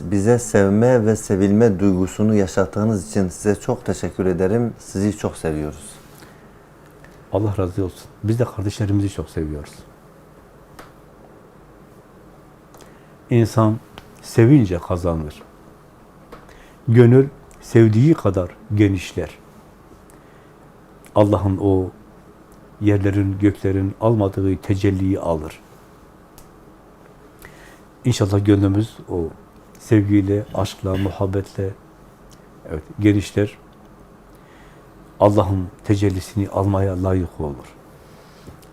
Bize sevme ve sevilme duygusunu yaşattığınız için size çok teşekkür ederim. Sizi çok seviyoruz. Allah razı olsun. Biz de kardeşlerimizi çok seviyoruz. İnsan sevince kazanır. Gönül sevdiği kadar genişler. Allah'ın o yerlerin, göklerin almadığı tecelliyi alır. İnşallah gönlümüz o sevgiyle, aşkla, muhabbetle evet, genişler. Allah'ın tecellisini almaya layık olur.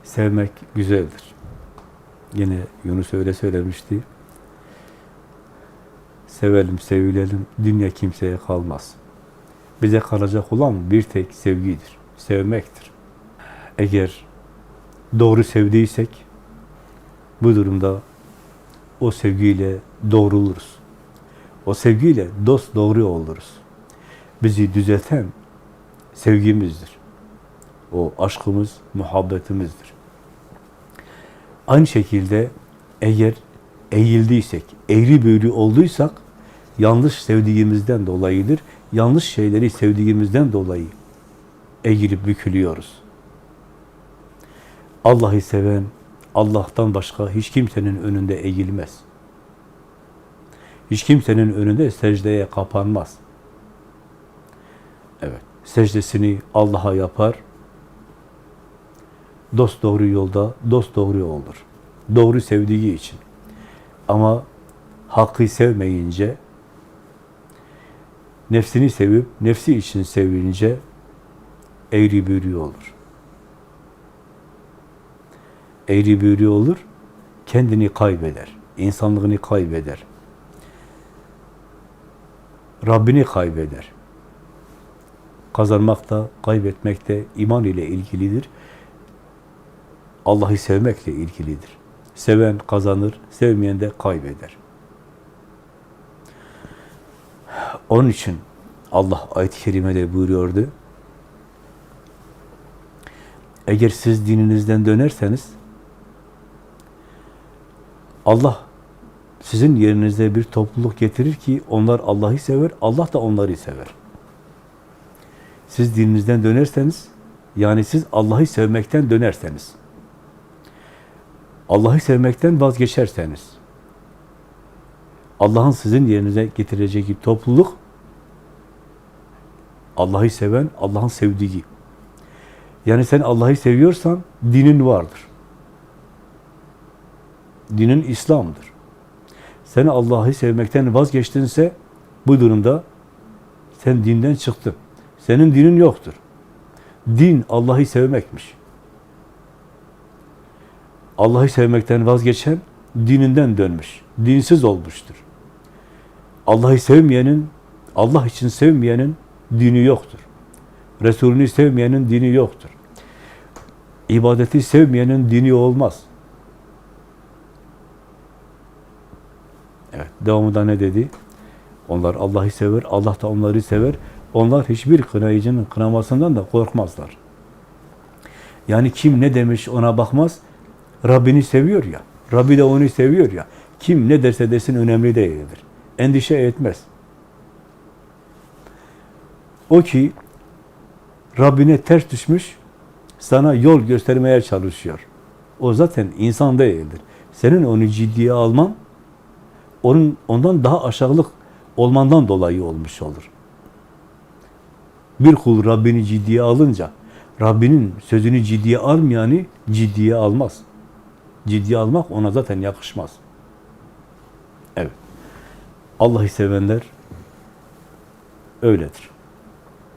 Sevmek güzeldir. Yine Yunus öyle söylemişti. Sevelim, sevilelim, dünya kimseye kalmaz. Bize kalacak olan bir tek sevgidir, sevmektir. Eğer doğru sevdiysek, bu durumda o sevgiyle doğruluruz. O sevgiyle dost doğru oluruz. Bizi düzelten sevgimizdir. O aşkımız, muhabbetimizdir. Aynı şekilde eğer eğildiysek, eğri büğrü olduysak yanlış sevdiğimizden dolayıdır. Yanlış şeyleri sevdiğimizden dolayı eğilip bükülüyoruz. Allah'ı seven, Allah'tan başka hiç kimsenin önünde eğilmez. Hiç kimsenin önünde secdeye kapanmaz. Evet, secdesini Allah'a yapar. Dost doğru yolda, dost doğru olur. Doğru sevdiği için. Ama hakkı sevmeyince, nefsini sevip, nefsi için sevince eğri büğrü olur. Eğri büğrü olur, kendini kaybeder, insanlığını kaybeder. Rabbini kaybeder. Kazanmak da, kaybetmek de iman ile ilgilidir. Allah'ı sevmekle ilgilidir. Seven kazanır, sevmeyen de kaybeder. Onun için Allah ayet-i kerimede buyuruyordu. Eğer siz dininizden dönerseniz Allah sizin yerinize bir topluluk getirir ki onlar Allah'ı sever, Allah da onları sever. Siz dininizden dönerseniz, yani siz Allah'ı sevmekten dönerseniz, Allah'ı sevmekten vazgeçerseniz, Allah'ın sizin yerinize getireceği bir topluluk, Allah'ı seven, Allah'ın sevdiği. Yani sen Allah'ı seviyorsan, dinin vardır. Dinin İslam'dır. Sen Allah'ı sevmekten vazgeçtinse, bu durumda sen dinden çıktın. Senin dinin yoktur. Din Allah'ı sevmekmiş. Allah'ı sevmekten vazgeçen dininden dönmüş. Dinsiz olmuştur. Allah'ı sevmeyenin, Allah için sevmeyenin dini yoktur. Resulünü sevmeyenin dini yoktur. İbadeti sevmeyenin dini olmaz. Devamında ne dedi? Onlar Allah'ı sever, Allah da onları sever. Onlar hiçbir kınayıcının kınamasından da korkmazlar. Yani kim ne demiş ona bakmaz. Rabbini seviyor ya. Rabbi de onu seviyor ya. Kim ne derse desin önemli değildir. Endişe etmez. O ki Rabbine ters düşmüş, sana yol göstermeye çalışıyor. O zaten insan değildir. Senin onu ciddiye alman, onun ondan daha aşağılık olmandan dolayı olmuş olur. Bir kul Rabbini ciddiye alınca, Rabbinin sözünü ciddiye almayanı ciddiye almaz. Ciddiye almak ona zaten yakışmaz. Evet. Allah'ı sevenler öyledir.